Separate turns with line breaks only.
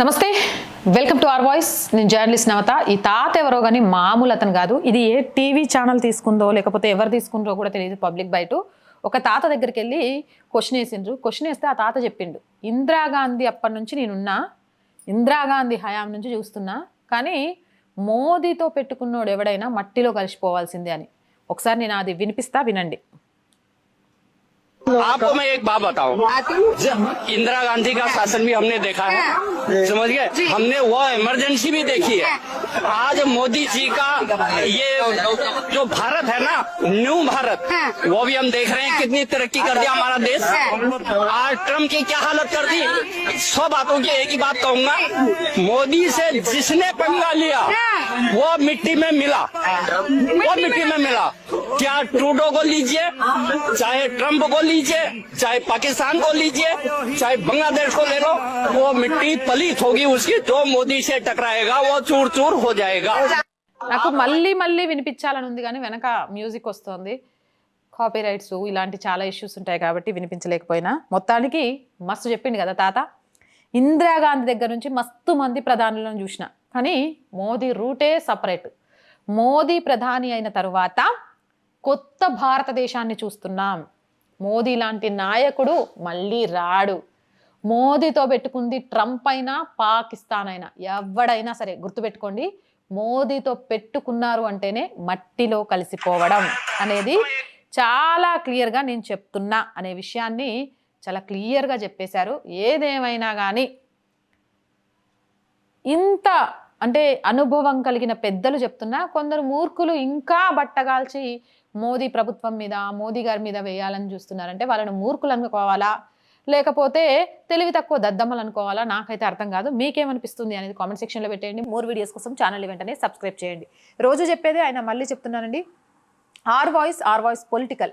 నమస్తే. Welcome to our voice నేను journalist Navata. ఈ తాత ఎవరో కానీ మామూలు అతను కాదు. ఇది ఏ టీవీ ఛానల్ తీసుకుందో లేకపోతే ఎవరు తీసుకుందో కూడా తెలియదు పబ్లిక్ బయట. ఒక తాత దగ్గరికి వెళ్ళి క్వశ్చన్ వేసిండ్రు. క్వశ్చన్ వేస్తే ఆ తాత చెప్పిండు. ఇందిరాగాంధీ అప్పటి నుంచి నేనున్నా. ఇందిరాగాంధీ హయాం నుంచి చూస్తున్నా. కానీ మోదీతో పెట్టుకున్నోడు ఎవడైనా మట్టిలో కలిసిపోవాల్సిందే అని. ఒకసారి నేను అది వినిపిస్తా వినండి.
आपको मैं एक बात बताऊँ। इंदिरा गांधी का शासन भी हमने देखा है समझ गए? हमने वो इमरजेंसी भी देखी है। आज मोदी जी का ये जो भारत है ना न्यू भारत वो भी हम देख रहे हैं कितनी तरक्की कर दिया हमारा देश। आज ट्रंप की क्या हालत कर दी? सौ बातों की एक ही बात कहूँगा। मोदी से जिसने पंगा लिया वो मिट्टी में मिला। वो मिट्टी में मिला। क्या ट्रूडो को लीजिए चाहे ट्रंप को लीजिए चाहे पाकिस्तान को लीजिए चाहे बांग्लादेश को ले लो वो मिट्टी पलित होगी उसकी जो मोदी से टकराएगा वो चूर चूर हो जाएगा
నాకు మళ్ళీ మళ్ళీ వినిపించాలని ఉంది కానీ వెనక మ్యూజిక్ వస్తుంది కాపీ రైట్స్ ఇలాంటి చాలా ఇష్యూస్ ఉంటాయి కాబట్టి వినిపించలేకపోయినా మొత్తానికి మస్తు చెప్పింది కదా తాత ఇందిరాగాంధీ దగ్గర నుంచి మస్తు మంది ప్రధానులను చూసిన కానీ మోదీ రూటే సపరేట్ మోదీ ప్రధాని అయిన తరువాత కొత్త భారతదేశాన్ని చూస్తున్నాం మోదీ లాంటి నాయకుడు మళ్ళీ రాడు. మోదీతో పెట్టుకుంది ట్రంప్ అయినా పాకిస్తాన్ అయినా ఎవడైనా సరే గుర్తుపెట్టుకోండి మోదీతో పెట్టుకున్నారు అంటేనే మట్టిలో కలిసిపోవడం అనేది చాలా క్లియర్గా నేను చెప్తున్నా అనే విషయాన్ని చాలా క్లియర్గా చెప్పేశారు. ఏదేమైనా కానీ ఇంత అంటే అనుభవం కలిగిన పెద్దలు చెప్తున్నా కొందరు మూర్ఖులు ఇంకా బట్టగాల్చి మోదీ ప్రభుత్వం మీద మోదీ గారి మీద వేయాలని చూస్తున్నారంటే వాళ్ళని మూర్ఖులు అనుకోవాలా? లేకపోతే తెలివి తక్కువ దద్దమ్మలు అనుకోవాలా? నాకైతే అర్థం కాదు. మీకేమనిపిస్తుంది అనేది కామెంట్ సెక్షన్లో పెట్టేయండి. మోర్ వీడియోస్ కోసం ఛానల్ వెంటనే సబ్స్క్రైబ్ చేయండి. రోజు చెప్పేదే ఆయన మళ్ళీ చెప్తున్నానండి. R voice R voice political.